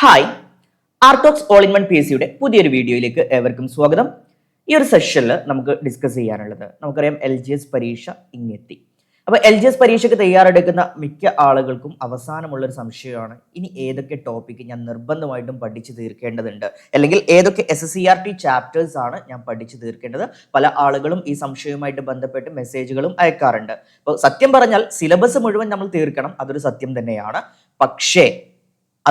Hi Artox all in one P S സിയുടെ പുതിയൊരു വീഡിയോയിലേക്ക് ഏവർക്കും സ്വാഗതം. ഈ ഒരു സെഷനിൽ നമുക്ക് ഡിസ്കസ് ചെയ്യാനുള്ളത് നമുക്കറിയാം എൽ ജി എസ് പരീക്ഷ ഇങ്ങെത്തി. അപ്പോൾ എൽ ജി എസ് പരീക്ഷയ്ക്ക് തയ്യാറെടുക്കുന്ന മിക്ക ആളുകൾക്കും അവസാനമുള്ളൊരു സംശയമാണ്. ഇനി ഏതൊക്കെ ടോപ്പിക്ക് ഞാൻ നിർബന്ധമായിട്ടും പഠിച്ചു തീർക്കേണ്ടതുണ്ട്? അല്ലെങ്കിൽ ഏതൊക്കെ S S C R T chapters ആണ് ഞാൻ പഠിച്ചു തീർക്കേണ്ടത്? പല ആളുകളും ഈ സംശയവുമായിട്ട് ബന്ധപ്പെട്ട് മെസ്സേജുകളും അയക്കാറുണ്ട്. അപ്പോൾ സത്യം പറഞ്ഞാൽ സിലബസ് മുഴുവൻ നമ്മൾ തീർക്കണം. അതൊരു സത്യം തന്നെയാണ്. പക്ഷേ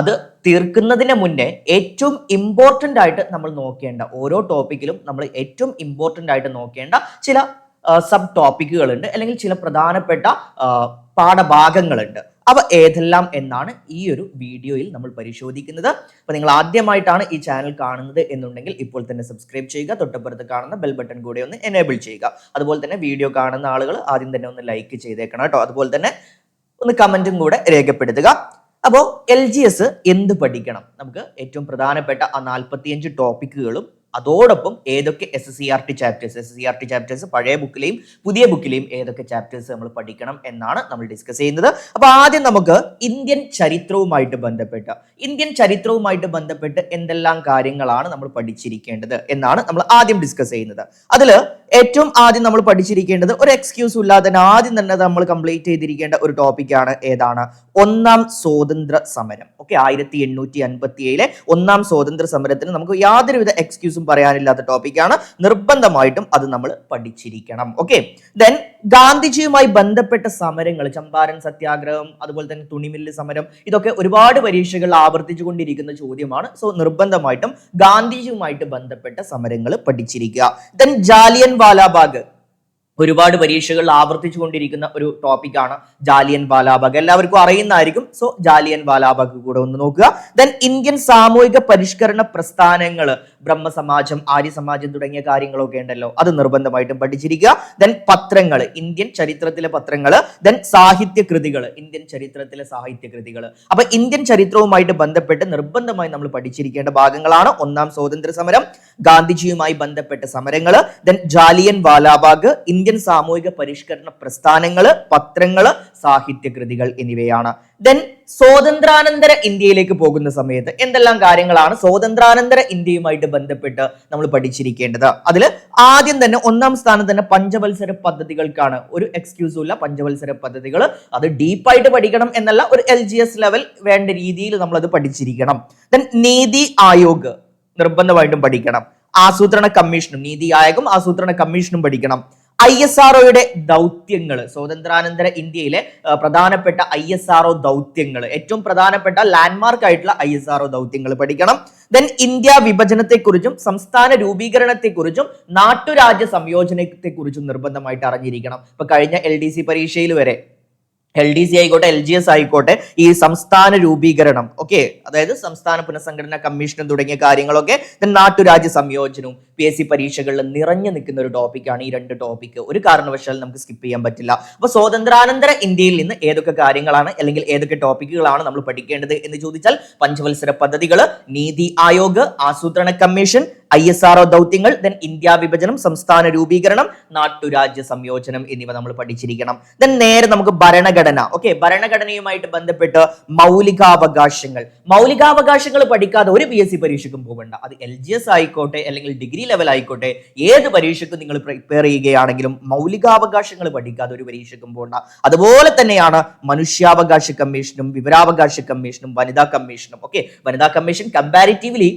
അത് തീർക്കുന്നതിന് മുന്നേ ഏറ്റവും ഇമ്പോർട്ടന്റ് ആയിട്ട് നമ്മൾ നോക്കേണ്ട ഓരോ ടോപ്പിക്കിലും നമ്മൾ ഏറ്റവും ഇമ്പോർട്ടന്റ് ആയിട്ട് നോക്കേണ്ട ചില സബ് ടോപ്പിക്കുകളുണ്ട് അല്ലെങ്കിൽ ചില പ്രധാനപ്പെട്ട പാഠഭാഗങ്ങളുണ്ട്. അവ ഏതെല്ലാം എന്നാണ് ഈ ഒരു വീഡിയോയിൽ നമ്മൾ പരിശോധിക്കുന്നത്. അപ്പോൾ നിങ്ങൾ ആദ്യമായിട്ടാണ് ഈ ചാനൽ കാണുന്നത് എന്നുണ്ടെങ്കിൽ ഇപ്പോൾ തന്നെ സബ്സ്ക്രൈബ് ചെയ്യുക. തൊട്ടപ്പുറത്ത് കാണുന്ന ബെൽ ബട്ടൺ കൂടെ ഒന്ന് എനേബിൾ ചെയ്യുക. അതുപോലെ തന്നെ വീഡിയോ കാണുന്ന ആളുകൾ ആദ്യം തന്നെ ഒന്ന് ലൈക്ക് ചെയ്തേക്കണം കേട്ടോ. അതുപോലെ തന്നെ ഒന്ന് കമന്റും കൂടെ രേഖപ്പെടുത്തുക. അപ്പോൾ എൽ ജി എസ് എന്ത് പഠിക്കണം? നമുക്ക് ഏറ്റവും പ്രധാനപ്പെട്ട ആ നാൽപ്പത്തിയഞ്ച് ടോപ്പിക്കുകളും അതോടൊപ്പം ഏതൊക്കെ S C R T chapters S C R T chapters പഴയ ബുക്കിലെയും പുതിയ ബുക്കിലെയും ഏതൊക്കെ ചാപ്റ്റേഴ്സ് നമ്മൾ പഠിക്കണം എന്നാണ് നമ്മൾ ഡിസ്കസ് ചെയ്യുന്നത്. അപ്പോൾ ആദ്യം നമുക്ക് ഇന്ത്യൻ ചരിത്രവുമായിട്ട് ബന്ധപ്പെട്ട് ഇന്ത്യൻ ചരിത്രവുമായിട്ട് ബന്ധപ്പെട്ട് എന്തെല്ലാം കാര്യങ്ങളാണ് നമ്മൾ പഠിച്ചിരിക്കേണ്ടത് എന്നാണ് നമ്മൾ ആദ്യം ഡിസ്കസ് ചെയ്യുന്നത്. അതിൽ ഏറ്റവും ആദ്യം നമ്മൾ പഠിച്ചിരിക്കേണ്ടത് ഒരു എക്സ്ക്യൂസ് ഇല്ലാതെ തന്നെ ആദ്യം തന്നെ നമ്മൾ കംപ്ലീറ്റ് ചെയ്തിരിക്കേണ്ട ഒരു ടോപ്പിക്കാണ് ഏതാണ്? ഒന്നാം സ്വാതന്ത്ര്യ സമരം. ഓക്കെ ആയിരത്തി എണ്ണൂറ്റി അൻപത്തി ഏഴിലെ ഒന്നാം സ്വാതന്ത്ര്യ സമരത്തിന് നമുക്ക് യാതൊരുവിധ എക്സ്ക്യൂസും പറയാനില്ലാത്ത ടോപ്പിക്കാണ് നിർബന്ധമായിട്ടും അത് നമ്മൾ പഠിച്ചിരിക്കണം. ഓക്കെ ദെൻ ഗാന്ധിജിയുമായി ബന്ധപ്പെട്ട സമരങ്ങൾ ചമ്പാരൻ സത്യാഗ്രഹം അതുപോലെ തന്നെ തുണിമില്ല് സമരം ഇതൊക്കെ ഒരുപാട് പരീക്ഷകൾ ആവർത്തിച്ചു കൊണ്ടിരിക്കുന്ന ചോദ്യമാണ്. സോ നിർബന്ധമായിട്ടും ഗാന്ധിജിയുമായിട്ട് ബന്ധപ്പെട്ട സമരങ്ങൾ പഠിച്ചിരിക്കുക. ദെൻ ജാലിയൻ വാലാബാഗ് ഒരുപാട് പരീക്ഷകൾ ആവർത്തിച്ചു കൊണ്ടിരിക്കുന്ന ഒരു ടോപ്പിക്കാണ് ജാലിയൻ വാലാബാഗ് എല്ലാവർക്കും അറിയുന്നതായിരിക്കും. സോ ജാലിയൻ വാലാബാഗ് കൂടെ ഒന്ന് നോക്കുക. ദെൻ ഇന്ത്യൻ സാമൂഹിക പരിഷ്കരണ പ്രസ്ഥാനങ്ങൾ ബ്രഹ്മസമാജം ആര്യ സമാജം തുടങ്ങിയ കാര്യങ്ങളൊക്കെ ഉണ്ടല്ലോ. അത് നിർബന്ധമായിട്ടും പഠിച്ചിരിക്കുക. ദെൻ പത്രങ്ങൾ ഇന്ത്യൻ ചരിത്രത്തിലെ പത്രങ്ങൾ ദെൻ സാഹിത്യ കൃതികൾ ഇന്ത്യൻ ചരിത്രത്തിലെ സാഹിത്യ കൃതികൾ അപ്പൊ ഇന്ത്യൻ ചരിത്രവുമായിട്ട് ബന്ധപ്പെട്ട് നിർബന്ധമായി നമ്മൾ പഠിച്ചിരിക്കേണ്ട ഭാഗങ്ങളാണ്. ഒന്നാം സ്വാതന്ത്ര്യ സമരം ഗാന്ധിജിയുമായി ബന്ധപ്പെട്ട സമരങ്ങൾ ദെൻ ജാലിയൻ വാലാബാഗ് ഇന്ത്യൻ സാമൂഹിക പരിഷ്കരണ പ്രസ്ഥാനങ്ങൾ പത്രങ്ങൾ സാഹിത്യകൃതികൾ എന്നിവയാണ്. ദെൻ സ്വാതന്ത്ര്യാനന്തര ഇന്ത്യയിലേക്ക് പോകുന്ന സമയത്ത് എന്തെല്ലാം കാര്യങ്ങളാണ് സ്വാതന്ത്ര്യാനന്തര ഇന്ത്യയുമായിട്ട് ബന്ധപ്പെട്ട് നമ്മൾ പഠിച്ചിരിക്കേണ്ടത്? അതിൽ ആദ്യം തന്നെ ഒന്നാം സ്ഥാനം തന്നെ പഞ്ചവത്സര പദ്ധതികൾക്കാണ്. ഒരു എക്സ്ക്യൂസും ഇല്ല പഞ്ചവത്സര പദ്ധതികൾ അത് ഡീപ്പായിട്ട് പഠിക്കണം എന്നല്ല ഒരു എൽ ലെവൽ വേണ്ട രീതിയിൽ നമ്മൾ അത് പഠിച്ചിരിക്കണം. ദെൻ നീതി ആയോഗ്. നിർബന്ധമായിട്ടും പഠിക്കണം. ആസൂത്രണ കമ്മീഷനും നീതി ആയോഗം ആസൂത്രണ കമ്മീഷനും പഠിക്കണം. ഐ എസ് ആർ ഒയുടെ ദൗത്യങ്ങൾ സ്വാതന്ത്ര്യാനന്തര ഇന്ത്യയിലെ പ്രധാനപ്പെട്ട ഐ എസ് ആർ ഒ ദൗത്യങ്ങൾ ഏറ്റവും പ്രധാനപ്പെട്ട ലാൻഡ്മാർക്ക് ആയിട്ടുള്ള ഐ എസ് ആർ ഒ ദൗത്യങ്ങൾ പഠിക്കണം. ദെൻ ഇന്ത്യ വിഭജനത്തെക്കുറിച്ചും സംസ്ഥാന രൂപീകരണത്തെക്കുറിച്ചും നാട്ടുരാജ്യ സംയോജനത്തെക്കുറിച്ചും നിർബന്ധമായിട്ട് അറിഞ്ഞിരിക്കണം. ഇപ്പൊ കഴിഞ്ഞ എൽ ഡി സി പരീക്ഷയിൽ വരെ എൽ ഡി സി ആയിക്കോട്ടെ എൽ ജി എസ് ആയിക്കോട്ടെ ഈ സംസ്ഥാന രൂപീകരണം ഓക്കെ അതായത് സംസ്ഥാന പുനഃസംഘടന കമ്മീഷനും തുടങ്ങിയ കാര്യങ്ങളൊക്കെ നാട്ടുരാജ്യ സംയോജനവും പി എസ് സി പരീക്ഷകളിൽ നിറഞ്ഞു നിൽക്കുന്ന ഒരു ടോപ്പിക്കാണ് ഈ രണ്ട് ടോപ്പിക്ക് ഒരു കാരണവശാലും നമുക്ക് സ്കിപ്പ് ചെയ്യാൻ പറ്റില്ല. അപ്പൊ സ്വാതന്ത്ര്യാനന്തര ഇന്ത്യയിൽ നിന്ന് ഏതൊക്കെ കാര്യങ്ങളാണ് അല്ലെങ്കിൽ ഏതൊക്കെ ടോപ്പിക്കുകളാണ് നമ്മൾ പഠിക്കേണ്ടത് എന്ന് ചോദിച്ചാൽ പഞ്ചവത്സര പദ്ധതികൾ നീതി ആയോഗ് ആസൂത്രണ commission I S R O ദൗത്യങ്ങൾ ദെൻ ഇന്ത്യ വിഭജനം സംസ്ഥാന രൂപീകരണം നാട്ടുരാജ്യ സംയോജനം എന്നിവ നമ്മൾ പഠിച്ചിരിക്കണം. ദെൻ നേരെ നമുക്ക് ഭരണഘടന. ഓക്കെ ഭരണഘടനയുമായിട്ട് ബന്ധപ്പെട്ട് മൗലികാവകാശങ്ങൾ. മൗലികാവകാശങ്ങൾ പഠിക്കാതെ ഒരു പി എസ് സി പരീക്ഷയ്ക്കും പോകണ്ട. അത് എൽ ജി എസ് ആയിക്കോട്ടെ അല്ലെങ്കിൽ ഡിഗ്രി ലെവൽ ആയിക്കോട്ടെ ഏത് പരീക്ഷയ്ക്കും നിങ്ങൾ പ്രിപ്പയർ ചെയ്യുകയാണെങ്കിലും മൗലികാവകാശങ്ങൾ പഠിക്കാതെ ഒരു പരീക്ഷയ്ക്കും പോകണ്ട. അതുപോലെ തന്നെയാണ് മനുഷ്യാവകാശ കമ്മീഷനും വിവരാവകാശ കമ്മീഷനും വനിതാ കമ്മീഷനും. ഓക്കെ വനിതാ കമ്മീഷൻ കമ്പാരിറ്റീവ്ലി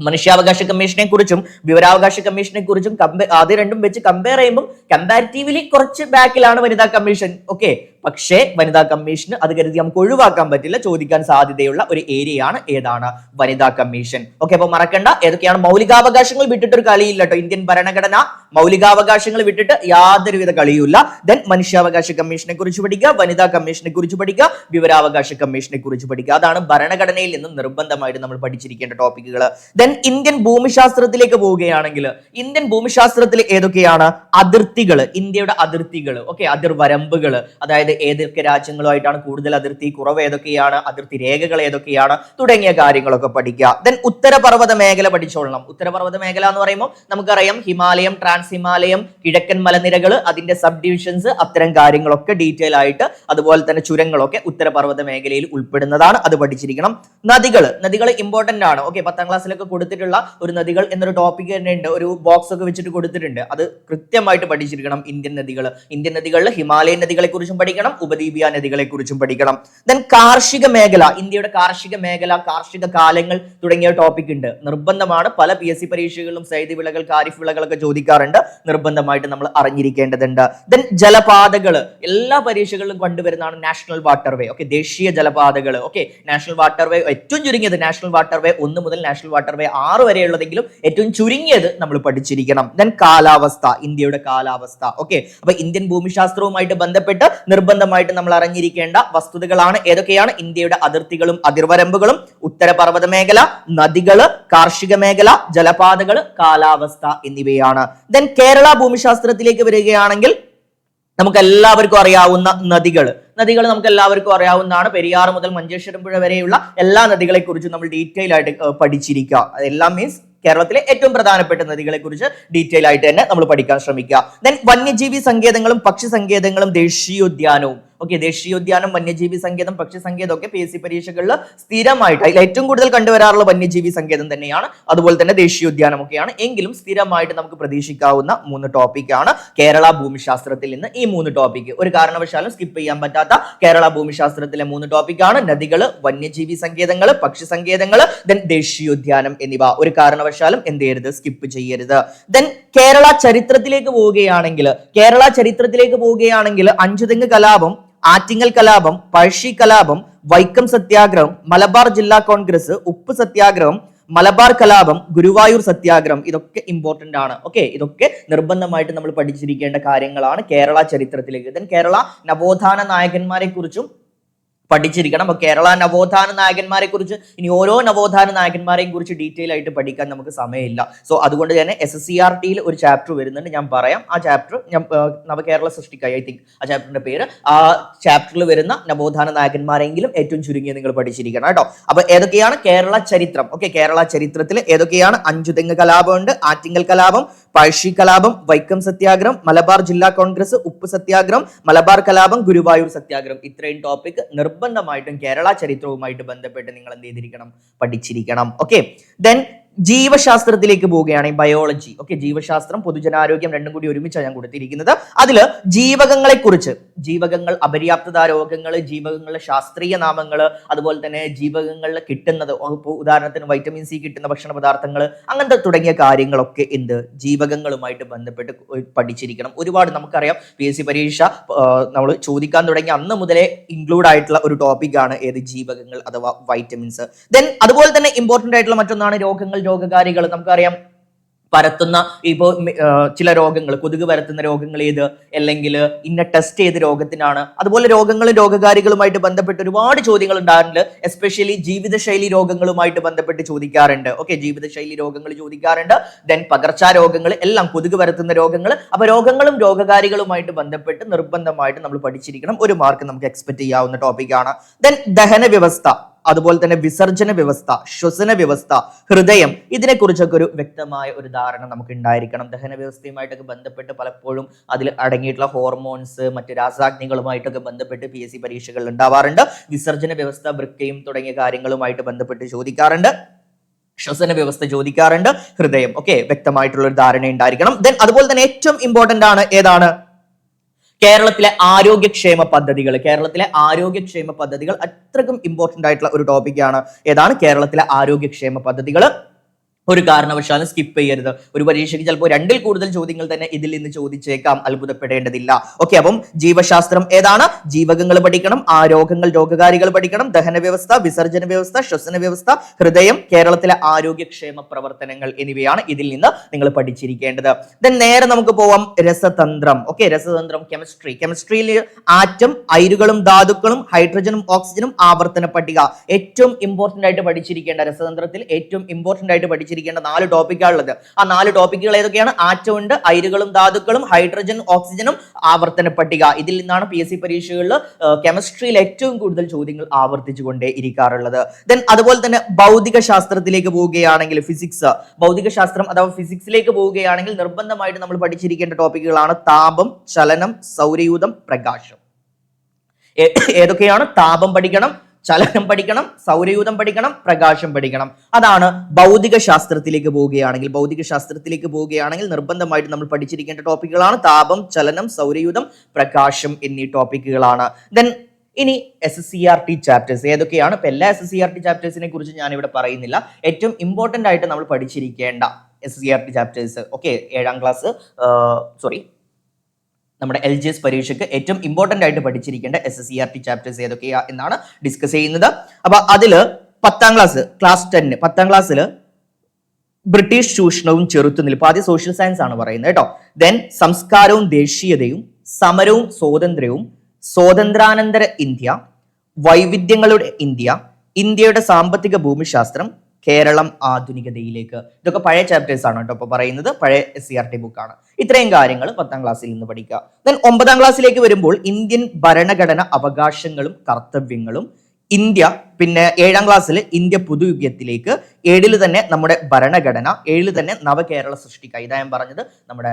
മനുഷ്യാവകാശ കമ്മീഷനെ കുറിച്ചും വിവരാവകാശ കമ്മീഷനെ കുറിച്ചും അത് രണ്ടും വെച്ച് കമ്പയർ ചെയ്യുമ്പോൾ കമ്പാരിറ്റീവ്ലി കുറച്ച് ബാക്കിലാണ് വനിതാ കമ്മീഷൻ. ഓക്കെ പക്ഷേ വനിതാ കമ്മീഷന് അത് കരുതി നമുക്ക് ഒഴിവാക്കാൻ പറ്റില്ല. ചോദിക്കാൻ സാധ്യതയുള്ള ഒരു ഏരിയയാണ് ഏതാണ് വനിതാ കമ്മീഷൻ. ഓക്കെ അപ്പൊ മറക്കണ്ട. ഏതൊക്കെയാണ് മൗലികാവകാശങ്ങൾ വിട്ടിട്ട് ഒരു കളിയില്ല കേട്ടോ. ഇന്ത്യൻ ഭരണഘടന മൗലികാവകാശങ്ങൾ വിട്ടിട്ട് യാതൊരുവിധ കളിയുമില്ല. ദെൻ മനുഷ്യാവകാശ കമ്മീഷനെ കുറിച്ച് പഠിക്കുക വനിതാ കമ്മീഷനെ കുറിച്ച് പഠിക്കുക വിവരാവകാശ കമ്മീഷനെ കുറിച്ച് പഠിക്കുക. അതാണ് ഭരണഘടനയിൽ നിന്ന് നിർബന്ധമായിട്ട് നമ്മൾ പഠിച്ചിരിക്കേണ്ട ടോപ്പിക്കുകൾ ദെൻ ഇന്ത്യൻ ഭൂമിശാസ്ത്രത്തിലേക്ക് പോവുകയാണെങ്കിൽ ഇന്ത്യൻ ഭൂമിശാസ്ത്രത്തിൽ ഏതൊക്കെയാണ്? അതിർത്തികൾ ഇന്ത്യയുടെ അതിർത്തികൾ ഓക്കെ അതിർവരമ്പുകൾ അതായത് ഏതൊക്കെ രാജ്യങ്ങളുമായിട്ടാണ് കൂടുതൽ അതിർത്തി കുറവ് ഏതൊക്കെയാണ് അതിർത്തി രേഖകൾ ഏതൊക്കെയാണ് തുടങ്ങിയ കാര്യങ്ങളൊക്കെ പഠിക്കുക. ദെൻ ഉത്തരപർവത മേഖല പഠിച്ചോളണം. ഉത്തരപർവത മേഖല എന്ന് പറയുമ്പോൾ നമുക്കറിയാം ഹിമാലയം ട്രാൻസ് ഹിമാലയം കിഴക്കൻ മലനിരകൾ അതിന്റെ സബ് ഡിവിഷൻസ് അത്തരം കാര്യങ്ങളൊക്കെ ഡീറ്റെയിൽ ആയിട്ട് അതുപോലെ തന്നെ ചുരങ്ങളൊക്കെ ഉത്തരപർവത മേഖലയിൽ ഉൾപ്പെടുന്നതാണ്. അത് പഠിച്ചിരിക്കണം. നദികൾ. നദികൾ ഇമ്പോർട്ടന്റ് ആണ്. ഓക്കെ പത്താം ക്ലാസ്സിലൊക്കെ കൊടുത്തിട്ടുള്ള ഒരു നദികൾ എന്നൊരു ടോപ്പിക് തന്നെ ഉണ്ട്. ഒരു ബോക്സ് ഒക്കെ വെച്ചിട്ട് കൊടുത്തിട്ടുണ്ട്. അത് കൃത്യമായിട്ട് പഠിച്ചിരിക്കണം ഇന്ത്യൻ നദികൾ ഇന്ത്യൻ നദികളിൽ ഹിമാലയൻ നദികളെ കുറിച്ചും പഠിക്കണം ഉപദ്വീപിയ നദികളെ കുറിച്ചും പഠിക്കണം. ദെൻ കാർഷിക മേഖല ഇന്ത്യയുടെ കാർഷിക മേഖല കാർഷിക കാലങ്ങൾ തുടങ്ങിയ ടോപ്പിക് ഉണ്ട്. നിർബന്ധമാണ് പല പി എസ് സി പരീക്ഷകളിലും സൈദ് വിളകൾ കാരിഫ് വിളകളൊക്കെ ചോദിക്കാറുണ്ട്. നിർബന്ധമായിട്ട് നമ്മൾ അറിഞ്ഞിരിക്കേണ്ടതുണ്ട്. ദെൻ ജലപാതകൾ എല്ലാ പരീക്ഷകളിലും കണ്ടുവരുന്നതാണ് നാഷണൽ വാട്ടർ വേ ഓക്കെ ദേശീയ ജലപാതകൾ ഓക്കെ നാഷണൽ വാട്ടർ വേ ഏറ്റവും ചുരുങ്ങിയത് നാഷണൽ വാട്ടർ വേ ഒന്ന് മുതൽ നാഷണൽ വാട്ടർ ആറ് വരെയുള്ളതെങ്കിലും ഏറ്റവും ചുരുങ്ങിയത് നമ്മൾ പഠിച്ചിരിക്കണം. ദെൻ കാലാവസ്ഥ ഇന്ത്യയുടെ കാലാവസ്ഥ. ഓക്കെ അപ്പൊ ഇന്ത്യൻ ഭൂമിശാസ്ത്രവുമായിട്ട് ബന്ധപ്പെട്ട് നിർബന്ധമായിട്ട് നമ്മൾ അറിഞ്ഞിരിക്കേണ്ട വസ്തുതകളാണ് ഏതൊക്കെയാണ്? ഇന്ത്യയുടെ അതിർത്തികളും അതിർവരമ്പുകളും ഉത്തരപർവത മേഖല നദികൾ കാർഷിക മേഖല ജലപാതകൾ കാലാവസ്ഥ എന്നിവയാണ്. ദെൻ കേരള ഭൂമിശാസ്ത്രത്തിലേക്ക് വരികയാണെങ്കിൽ നമുക്ക് എല്ലാവർക്കും അറിയാവുന്ന നദികൾ നദികൾ നമുക്ക് എല്ലാവർക്കും അറിയാവുന്നതാണ്. പെരിയാർ മുതൽ മഞ്ചേശ്വരം വരെയുള്ള എല്ലാ നദികളെ കുറിച്ചും നമ്മൾ ഡീറ്റെയിൽ ആയിട്ട് പഠിച്ചിരിക്കുക. അതെല്ലാം മീൻസ് കേരളത്തിലെ ഏറ്റവും പ്രധാനപ്പെട്ട നദികളെ കുറിച്ച് ഡീറ്റെയിൽ ആയിട്ട് തന്നെ നമ്മൾ പഠിക്കാൻ ശ്രമിക്കുക. ദെൻ വന്യജീവി സങ്കേതങ്ങളും പക്ഷി സങ്കേതങ്ങളും ദേശീയോദ്യാനവും. ഓക്കെ ദേശീയോദ്യാനം വന്യജീവി സങ്കേതം പക്ഷി സങ്കേതം ഒക്കെ പി എസ് സി പരീക്ഷകളിൽ സ്ഥിരമായിട്ട് അതിൽ ഏറ്റവും കൂടുതൽ കണ്ടുവരാറുള്ള വന്യജീവി സങ്കേതം തന്നെയാണ്. അതുപോലെ തന്നെ ദേശീയോദ്യാനം ഒക്കെയാണ്. എങ്കിലും സ്ഥിരമായിട്ട് നമുക്ക് പ്രതീക്ഷിക്കാവുന്ന മൂന്ന് ടോപ്പിക്കാണ് കേരള ഭൂമിശാസ്ത്രത്തിൽ നിന്ന് ഈ മൂന്ന് ടോപ്പിക് ഒരു കാരണവശാലും സ്കിപ്പ് ചെയ്യാൻ പറ്റാത്ത കേരള ഭൂമിശാസ്ത്രത്തിലെ മൂന്ന് ടോപ്പിക്കാണ് നദികൾ വന്യജീവി സങ്കേതങ്ങൾ പക്ഷി സങ്കേതങ്ങൾ ദെൻ ദേശീയോദ്യാനം എന്നിവ. ഒരു കാരണവശാലും എന്ത് ചെയ്യരുത്? സ്കിപ്പ് ചെയ്യരുത്. ദെൻ കേരള ചരിത്രത്തിലേക്ക് പോവുകയാണെങ്കിൽ കേരള ചരിത്രത്തിലേക്ക് പോവുകയാണെങ്കിൽ അഞ്ചുതെങ്ങ് കലാപം ആറ്റിങ്ങൽ കലാപം പഴശ്ശി കലാപം വൈക്കം സത്യാഗ്രഹം മലബാർ ജില്ലാ കോൺഗ്രസ് ഉപ്പ് സത്യാഗ്രഹം മലബാർ കലാപം ഗുരുവായൂർ സത്യാഗ്രഹം ഇതൊക്കെ ഇമ്പോർട്ടന്റ് ആണ്. ഓക്കെ ഇതൊക്കെ നിർബന്ധമായിട്ട് നമ്മൾ പഠിച്ചിരിക്കേണ്ട കാര്യങ്ങളാണ് കേരള ചരിത്രത്തിലേക്ക്. ദെൻ കേരള നവോത്ഥാന നായകന്മാരെ കുറിച്ചും പഠിച്ചിരിക്കണം. അപ്പൊ കേരള നവോത്ഥാന നായകന്മാരെ കുറിച്ച് ഇനി ഓരോ നവോത്ഥാന നായകന്മാരെയും കുറിച്ച് ഡീറ്റെയിൽ ആയിട്ട് പഠിക്കാൻ നമുക്ക് സമയമില്ല. സോ അതുകൊണ്ട് തന്നെ എസ് എസ് സി ആർ ടിയിൽ ഒരു ചാപ്റ്റർ വരുന്നുണ്ട്. ഞാൻ പറയാം. ആ ചാപ്റ്റർ ഞാൻ കേരള നവകേരള സൃഷ്ടിക്കായി. ഐ തിങ്ക് ആ ചാപ്റ്ററിന്റെ പേര്. ആ ചാപ്റ്ററിൽ വരുന്ന നവോത്ഥാന നായകന്മാരെങ്കിലും ഏറ്റവും ചുരുങ്ങിയ നിങ്ങൾ പഠിച്ചിരിക്കണം കേട്ടോ. അപ്പൊ ഏതൊക്കെയാണ് കേരള ചരിത്രം? ഓക്കെ കേരള ചരിത്രത്തിൽ ഏതൊക്കെയാണ്? അഞ്ചുതെങ്ങ് കലാപമുണ്ട്. ആറ്റിങ്ങൽ കലാപം പഴശ്ശി കലാപം വൈക്കം സത്യാഗ്രഹം മലബാർ ജില്ലാ കോൺഗ്രസ് ഉപ്പ് സത്യാഗ്രഹം മലബാർ കലാപം ഗുരുവായൂർ സത്യാഗ്രഹം. ഇത്രയും ടോപ്പിക് നിർബന്ധമായിട്ടും കേരള ചരിത്രവുമായിട്ട് ബന്ധപ്പെട്ട് നിങ്ങൾ എന്ത് ചെയ്തിരിക്കണം? പഠിച്ചിരിക്കണം. ഓക്കെ ദെൻ ജീവശാസ്ത്രത്തിലേക്ക് പോവുകയാണ് ബയോളജി ഓക്കെ ജീവശാസ്ത്രം പൊതുജനാരോഗ്യം രണ്ടും കൂടി ഒരുമിച്ചാണ് ഞാൻ കൊടുത്തിരിക്കുന്നത്. അതിൽ ജീവകങ്ങളെ കുറിച്ച് ജീവകങ്ങൾ അപര്യാപ്തത രോഗങ്ങൾ ജീവകങ്ങളുടെ ശാസ്ത്രീയ നാമങ്ങൾ അതുപോലെ തന്നെ ജീവകങ്ങളിൽ കിട്ടുന്നത് ഉദാഹരണത്തിന് വൈറ്റമിൻ സി കിട്ടുന്ന ഭക്ഷണ പദാർത്ഥങ്ങൾ അങ്ങനത്തെ തുടങ്ങിയ കാര്യങ്ങളൊക്കെ എന്ത്? ജീവകങ്ങളുമായിട്ട് ബന്ധപ്പെട്ട് പഠിച്ചിരിക്കണം. ഒരുപാട് നമുക്കറിയാം പി എസ് സി പരീക്ഷ നമ്മൾ ചോദിക്കാൻ തുടങ്ങിയ അന്ന് മുതലേ ഇൻക്ലൂഡ് ആയിട്ടുള്ള ഒരു ടോപ്പിക്കാണ് ഏത് ജീവകങ്ങൾ അഥവാ വൈറ്റമിൻസ് ദെൻ അതുപോലെ തന്നെ ഇമ്പോർട്ടന്റ് ആയിട്ടുള്ള മറ്റൊന്നാണ് രോഗങ്ങൾ രോഗകാരികൾ നമുക്കറിയാം പരത്തുന്ന ഇപ്പോൾ ചില രോഗങ്ങൾ കൊതുക് പരത്തുന്ന രോഗങ്ങൾ ഏത്? അല്ലെങ്കിൽ ഇന്ന ടെസ്റ്റ് ചെയ്ത രോഗത്തിനാണ്? അതുപോലെ രോഗങ്ങളും രോഗകാരികളുമായിട്ട് ബന്ധപ്പെട്ട് ഒരുപാട് ചോദ്യങ്ങൾ ഉണ്ടാകാറുണ്ട്. എസ്പെഷ്യലി ജീവിതശൈലി രോഗങ്ങളുമായിട്ട് ബന്ധപ്പെട്ട് ചോദിക്കാറുണ്ട്. ഓക്കെ ജീവിതശൈലി രോഗങ്ങൾ ചോദിക്കാറുണ്ട്. ദെൻ പകർച്ചാ രോഗങ്ങൾ എല്ലാം കൊതുക് പരത്തുന്ന രോഗങ്ങൾ അപ്പോൾ രോഗങ്ങളും രോഗകാരികളുമായിട്ട് ബന്ധപ്പെട്ട് നിർബന്ധമായിട്ട് നമ്മൾ പഠിച്ചിരിക്കണം. ഒരു മാർക്ക് നമുക്ക് എക്സ്പെക്ട് ചെയ്യാവുന്ന ടോപ്പിക്കാണ് ദെൻ ദഹന വ്യവസ്ഥ അതുപോലെ തന്നെ വിസർജന വ്യവസ്ഥ ശ്വസന വ്യവസ്ഥ ഹൃദയം ഇതിനെക്കുറിച്ചൊക്കെ ഒരു വ്യക്തമായ ഒരു ധാരണ നമുക്ക് ഉണ്ടായിരിക്കണം ദഹന വ്യവസ്ഥയുമായിട്ടൊക്കെ ബന്ധപ്പെട്ട് പലപ്പോഴും അതിൽ അടങ്ങിയിട്ടുള്ള ഹോർമോൺസ് മറ്റ് രാസാഗ്നികളുമായിട്ടൊക്കെ ബന്ധപ്പെട്ട് പി എസ് സി പരീക്ഷകളിൽ ഉണ്ടാവാറുണ്ട്. വിസർജന വ്യവസ്ഥ വൃക്കയും തുടങ്ങിയ കാര്യങ്ങളുമായിട്ട് ബന്ധപ്പെട്ട് ചോദിക്കാറുണ്ട്. ശ്വസന വ്യവസ്ഥ ചോദിക്കാറുണ്ട്. ഹൃദയം ഓക്കെ വ്യക്തമായിട്ടുള്ള ഒരു ധാരണ ഉണ്ടായിരിക്കണം ദെൻ അതുപോലെ തന്നെ ഏറ്റവും ഇമ്പോർട്ടന്റ് ആണ് ഏതാണ്? കേരളത്തിലെ ആരോഗ്യക്ഷേമ പദ്ധതികൾ. കേരളത്തിലെ ആരോഗ്യക്ഷേമ പദ്ധതികൾ അത്രക്കും ഇമ്പോർട്ടന്റ് ആയിട്ടുള്ള ഒരു ടോപ്പിക്കാണ് ഏതാണ്? കേരളത്തിലെ ആരോഗ്യക്ഷേമ പദ്ധതികൾ ഒരു കാരണവശാലും സ്കിപ്പ് ചെയ്യരുത്. ഒരു പരീക്ഷയ്ക്ക് ചിലപ്പോൾ രണ്ടിൽ കൂടുതൽ ചോദ്യങ്ങൾ തന്നെ ഇതിൽ നിന്ന് ചോദിച്ചേക്കാം. അത്ഭുതപ്പെടേണ്ടതില്ല. ഓക്കെ അപ്പം ജീവശാസ്ത്രം ഏതാണ്? ജീവകങ്ങൾ പഠിക്കണം ആ രോഗങ്ങൾ രോഗകാരികൾ പഠിക്കണം ദഹന വ്യവസ്ഥ വിസർജന വ്യവസ്ഥ ശ്വസന വ്യവസ്ഥ ഹൃദയം കേരളത്തിലെ ആരോഗ്യക്ഷേമ പ്രവർത്തനങ്ങൾ എന്നിവയാണ് ഇതിൽ നിന്ന് നിങ്ങൾ പഠിച്ചിരിക്കേണ്ടത്. ദെൻ നേരെ നമുക്ക് പോവാം രസതന്ത്രം. ഓക്കെ രസതന്ത്രം കെമിസ്ട്രി കെമിസ്ട്രിയിൽ ആറ്റം അയിരുകളും ധാതുക്കളും ഹൈഡ്രജനും ഓക്സിജനും ആവർത്തന പട്ടിക ഏറ്റവും ഇമ്പോർട്ടന്റ് ആയിട്ട് പഠിച്ചിരിക്കേണ്ട രസതന്ത്രത്തിൽ ഏറ്റവും ഇമ്പോർട്ടന്റ് ആയിട്ട് പഠിച്ചിരിക്കേണ്ട പഠിച്ചിരിക്കേണ്ട നാല് ടോപ്പിക്കാണുള്ളത്. ആ നാല് ടോപ്പിക്കുകൾ ഏതൊക്കെയാണ്? ആറ്റമുണ്ട് അയിരുകളും ധാതുക്കളും ഹൈഡ്രജൻ ഓക്സിജനും ആവർത്തന പട്ടിക. ഇതിൽ നിന്നാണ് പി എസ് സി പരീക്ഷകളിൽ കെമിസ്ട്രിയിൽ ഏറ്റവും കൂടുതൽ ചോദ്യങ്ങൾ ആവർത്തിച്ചുകൊണ്ടേ ഇരിക്കാറുള്ളത്. ദെൻ അതുപോലെ തന്നെ ഭൗതിക ശാസ്ത്രത്തിലേക്ക് പോവുകയാണെങ്കിൽ ഫിസിക്സ് ഭൗതിക ശാസ്ത്രം അഥവാ ഫിസിക്സിലേക്ക് പോവുകയാണെങ്കിൽ നിർബന്ധമായിട്ട് നമ്മൾ പഠിച്ചിരിക്കേണ്ട ടോപ്പിക്കുകളാണ് താപം ചലനം സൗരയൂഥം പ്രകാശം. ഏതൊക്കെയാണ്? താപം പഠിക്കണം ചലനം പഠിക്കണം സൗരയൂഥം പഠിക്കണം പ്രകാശം പഠിക്കണം. അതാണ് ഭൗതിക ശാസ്ത്രത്തിലേക്ക് പോവുകയാണെങ്കിൽ. ഭൗതിക ശാസ്ത്രത്തിലേക്ക് പോവുകയാണെങ്കിൽ നിർബന്ധമായിട്ട് നമ്മൾ പഠിച്ചിരിക്കേണ്ട ടോപ്പിക്കുകളാണ് താപം ചലനം സൗരയൂഥം പ്രകാശം എന്നീ ടോപ്പിക്കുകളാണ്. ദെൻ ഇനി S C R T chapters ഏതൊക്കെയാണ്? ഇപ്പൊ എല്ലാ എസ് സി ആർ ടി ചാപ്റ്റേഴ്സിനെ കുറിച്ച് ഞാൻ ഇവിടെ പറയുന്നില്ല. ഏറ്റവും ഇമ്പോർട്ടന്റ് ആയിട്ട് നമ്മൾ പഠിച്ചിരിക്കേണ്ട S C R T chapters okay ഏഴാം ക്ലാസ് സോറി നമ്മുടെ എൽ ജി എസ് പരീക്ഷയ്ക്ക് ഏറ്റവും ഇമ്പോർട്ടന്റ് ആയിട്ട് പഠിച്ചിരിക്കേണ്ട S S C R T chapters ഏതൊക്കെയാ എന്നാണ് ഡിസ്കസ് ചെയ്യുന്നത്. അപ്പൊ അതിൽ പത്താം ക്ലാസ് ക്ലാസ് ടെന്ന് പത്താം ക്ലാസ്സിൽ ബ്രിട്ടീഷ് ചൂഷണവും ചെറുത്തുനിൽപ്പ്. ആദ്യം സോഷ്യൽ സയൻസ് ആണ് പറയുന്നത് കേട്ടോ. ദെൻ സംസ്കാരവും ദേശീയതയും സമരവും സ്വാതന്ത്ര്യവും സ്വാതന്ത്ര്യാനന്തര ഇന്ത്യ വൈവിധ്യങ്ങളുടെ ഇന്ത്യ ഇന്ത്യയുടെ സാമ്പത്തിക ഭൂമിശാസ്ത്രം കേരളം ആധുനികതയിലേക്ക്. ഇതൊക്കെ പഴയ ചാപ്റ്റേഴ്സ് ആണ് കേട്ടോ ഇപ്പൊ പറയുന്നത്. പഴയ എസ് സി ആർ ടി ബുക്കാണ് ഇത്രയും കാര്യങ്ങൾ പത്താം ക്ലാസ്സിൽ നിന്ന് പഠിക്കുക. ദെൻ ഒമ്പതാം ക്ലാസ്സിലേക്ക് വരുമ്പോൾ ഇന്ത്യൻ ഭരണഘടന അവകാശങ്ങളും കർത്തവ്യങ്ങളും ഇന്ത്യ പിന്നെ ഏഴാം ക്ലാസ്സിൽ ഇന്ത്യ പുതുയുഗത്തിലേക്ക് ഏഴിൽ തന്നെ നമ്മുടെ ഭരണഘടന ഏഴിൽ തന്നെ നവകേരള സൃഷ്ടിക്കുക. ഇതാ ഞാൻ പറഞ്ഞത് നമ്മുടെ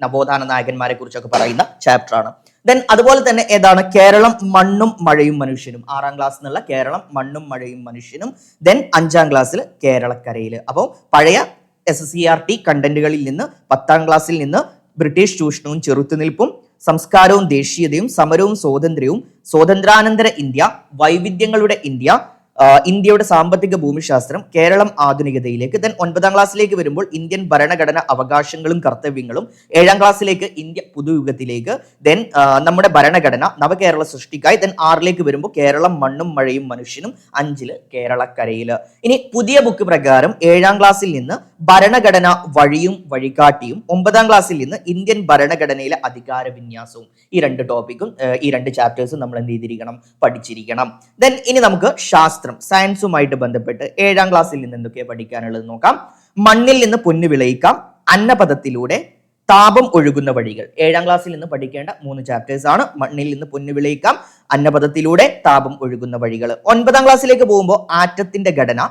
നവോത്ഥാന നായകന്മാരെ കുറിച്ചൊക്കെ പറയുന്ന ചാപ്റ്റർ ആണ്. ദെൻ അതുപോലെ തന്നെ ഏതാണ്? കേരളം മണ്ണും മഴയും മനുഷ്യനും. ആറാം ക്ലാസ് എന്നുള്ള കേരളം മണ്ണും മഴയും മനുഷ്യനും. ദെൻ അഞ്ചാം ക്ലാസ്സിൽ കേരളക്കരയിൽ അപ്പോൾ പഴയ എസ് സി ആർ ടി കണ്ടന്റുകളിൽ നിന്ന് പത്താം ക്ലാസ്സിൽ നിന്ന് ബ്രിട്ടീഷ് ചൂഷണവും ചെറുത്തുനിൽപ്പും സംസ്കാരവും ദേശീയതയും സമരവും സ്വാതന്ത്ര്യവും സ്വാതന്ത്ര്യാനന്തര ഇന്ത്യ വൈവിധ്യങ്ങളുടെ ഇന്ത്യ ഇന്ത്യയുടെ സാമ്പത്തിക ഭൂമിശാസ്ത്രം കേരളം ആധുനികതയിലേക്ക് ദെൻ ഒൻപതാം ക്ലാസ്സിലേക്ക് വരുമ്പോൾ ഇന്ത്യൻ ഭരണഘടന അവകാശങ്ങളും കർത്തവ്യങ്ങളും ഏഴാം ക്ലാസ്സിലേക്ക് ഇന്ത്യ പുതുയുഗത്തിലേക്ക് ദെൻ നമ്മുടെ ഭരണഘടന നവകേരള സൃഷ്ടിക്കായി ദെൻ ആറിലേക്ക് വരുമ്പോൾ കേരളം മണ്ണും മഴയും മനുഷ്യനും അഞ്ചിൽ കേരളക്കരയിൽ. ഇനി പുതിയ ബുക്ക് പ്രകാരം ഏഴാം ക്ലാസ്സിൽ നിന്ന് ഭരണഘടന വഴിയും വഴികാട്ടിയും ഒമ്പതാം ക്ലാസ്സിൽ നിന്ന് ഇന്ത്യൻ ഭരണഘടനയിലെ അധികാര വിന്യാസവും ഈ രണ്ട് ടോപ്പിക്കും ഈ രണ്ട് ചാപ്റ്റേഴ്സും നമ്മൾ എന്ത് ചെയ്തിരിക്കണം? പഠിച്ചിരിക്കണം. ദെൻ ഇനി നമുക്ക് ശാസ്ത്രം. സയൻസുമായിട്ട് ബന്ധപ്പെട്ട് ഏഴാം ക്ലാസ്സിൽ നിന്ന് എന്തൊക്കെയാണ് പഠിക്കാനുള്ളത് നോക്കാം. മണ്ണിൽ നിന്ന് പൊന്നു വിളയിക്കാം. അന്നപഥത്തിലൂടെ താപം ഒഴുകുന്ന വഴികൾ. ഏഴാം ക്ലാസ്സിൽ നിന്ന് പഠിക്കേണ്ട മൂന്ന് ചാപ്റ്റേഴ്സ് ആണ്. മണ്ണിൽ നിന്ന് പൊന്നു വിളയിക്കാം. അന്നപഥത്തിലൂടെ താപം ഒഴുകുന്ന വഴികൾ. ഒൻപതാം ക്ലാസ്സിലേക്ക് പോകുമ്പോൾ ആറ്റത്തിന്റെ ഘടന.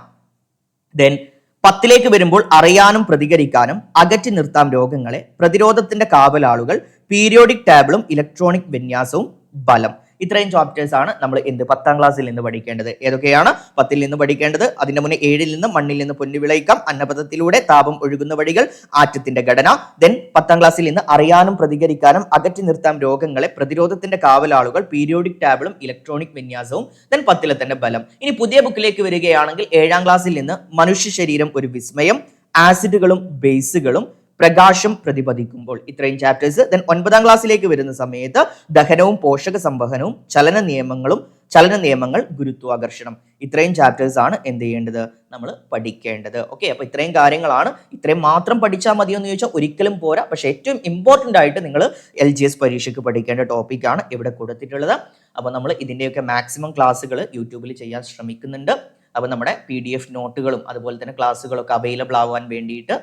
ദെൻ പത്തിലേക്ക് വരുമ്പോൾ അറിയാനും പ്രതികരിക്കാനും അകറ്റി നിർത്താം രോഗങ്ങളെ. പ്രതിരോധത്തിന്റെ കാവലാളുകൾ പീരിയോഡിക് ടാബിളും ഇലക്ട്രോണിക് വിന്യാസവും ബലം. ഇത്രയും ചാപ്റ്റേഴ്സ് ആണ് നമ്മൾ എന്ത് പത്താം ക്ലാസ്സിൽ നിന്ന് പഠിക്കേണ്ടത്. ഏതൊക്കെയാണ്? പത്തിൽ നിന്ന് പഠിക്കേണ്ടത് അതിന്റെ മുന്നേ ഏഴിൽ നിന്ന് മണ്ണിൽ നിന്ന് പൊന്നു വിളയിക്കാം അന്നപഥത്തിലൂടെ താപം ഒഴുകുന്ന വഴികൾ ആറ്റത്തിന്റെ ഘടന. ദെൻ പത്താം ക്ലാസ്സിൽ നിന്ന് അറിയാനും പ്രതികരിക്കാനും അകറ്റി നിർത്താം രോഗങ്ങളെ പ്രതിരോധത്തിന്റെ കാവലാളുകൾ പീരിയോഡിക് ടാബിളും ഇലക്ട്രോണിക് വിന്യാസവും. ദെൻ പത്തിലെ തന്നെ ബലം. ഇനി പുതിയ ബുക്കിലേക്ക് വരികയാണെങ്കിൽ ഏഴാം ക്ലാസ്സിൽ നിന്ന് മനുഷ്യ ശരീരം ഒരു വിസ്മയം ആസിഡുകളും ബേസുകളും പ്രകാശം പ്രതിപദിക്കുമ്പോൾ. ഇത്രയും ചാപ്റ്റേഴ്സ് ദെൻ ഒൻപതാം ക്ലാസ്സിലേക്ക് വരുന്ന സമയത്ത് ദഹനവും പോഷക സംവഹനവും ചലന നിയമങ്ങളും ചലന നിയമങ്ങൾ ഗുരുത്വാകർഷണം. ഇത്രയും ചാപ്റ്റേഴ്സ് ആണ് എന്ത് ചെയ്യേണ്ടത്? നമ്മൾ പഠിക്കേണ്ടത്. ഓക്കെ അപ്പൊ ഇത്രയും കാര്യങ്ങളാണ്. ഇത്രയും മാത്രം പഠിച്ചാൽ മതിയോ എന്ന് ചോദിച്ചാൽ ഒരിക്കലും പോരാ. പക്ഷെ ഏറ്റവും ഇമ്പോർട്ടന്റ് ആയിട്ട് നിങ്ങൾ എൽ ജി എസ് പരീക്ഷയ്ക്ക് പഠിക്കേണ്ട ടോപ്പിക്കാണ് ഇവിടെ കൊടുത്തിട്ടുള്ളത്. അപ്പോൾ നമ്മൾ ഇതിന്റെയൊക്കെ മാക്സിമം ക്ലാസ്സുകൾ യൂട്യൂബിൽ ചെയ്യാൻ ശ്രമിക്കുന്നുണ്ട്. അപ്പോൾ നമ്മുടെ പി ഡി എഫ് നോട്ടുകളും അതുപോലെ തന്നെ ക്ലാസ്സുകളൊക്കെ അവൈലബിൾ ആവാൻ വേണ്ടിയിട്ട്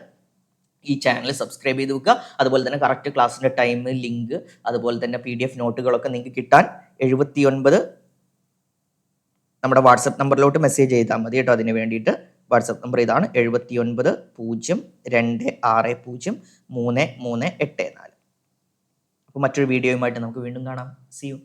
ഈ ചാനൽ സബ്സ്ക്രൈബ് ചെയ്ത് വെക്കുക. അതുപോലെ തന്നെ കറക്റ്റ് ക്ലാസ്സിന്റെ ടൈം ലിങ്ക് അതുപോലെ തന്നെ പി ഡി എഫ് നോട്ടുകളൊക്കെ നിങ്ങൾക്ക് കിട്ടാൻ എഴുപത്തി ഒൻപത് നമ്മുടെ വാട്സപ്പ് നമ്പറിലോട്ട് മെസ്സേജ് ചെയ്താൽ മതി കേട്ടോ. അതിന് വേണ്ടിയിട്ട് വാട്സപ്പ് നമ്പർ ഇതാണ് എഴുപത്തി ഒൻപത് പൂജ്യം രണ്ട് ആറ് പൂജ്യം മൂന്ന് മൂന്ന് എട്ട് നാല്. അപ്പോൾ മറ്റൊരു വീഡിയോയുമായിട്ട് നമുക്ക് വീണ്ടും കാണാം. C U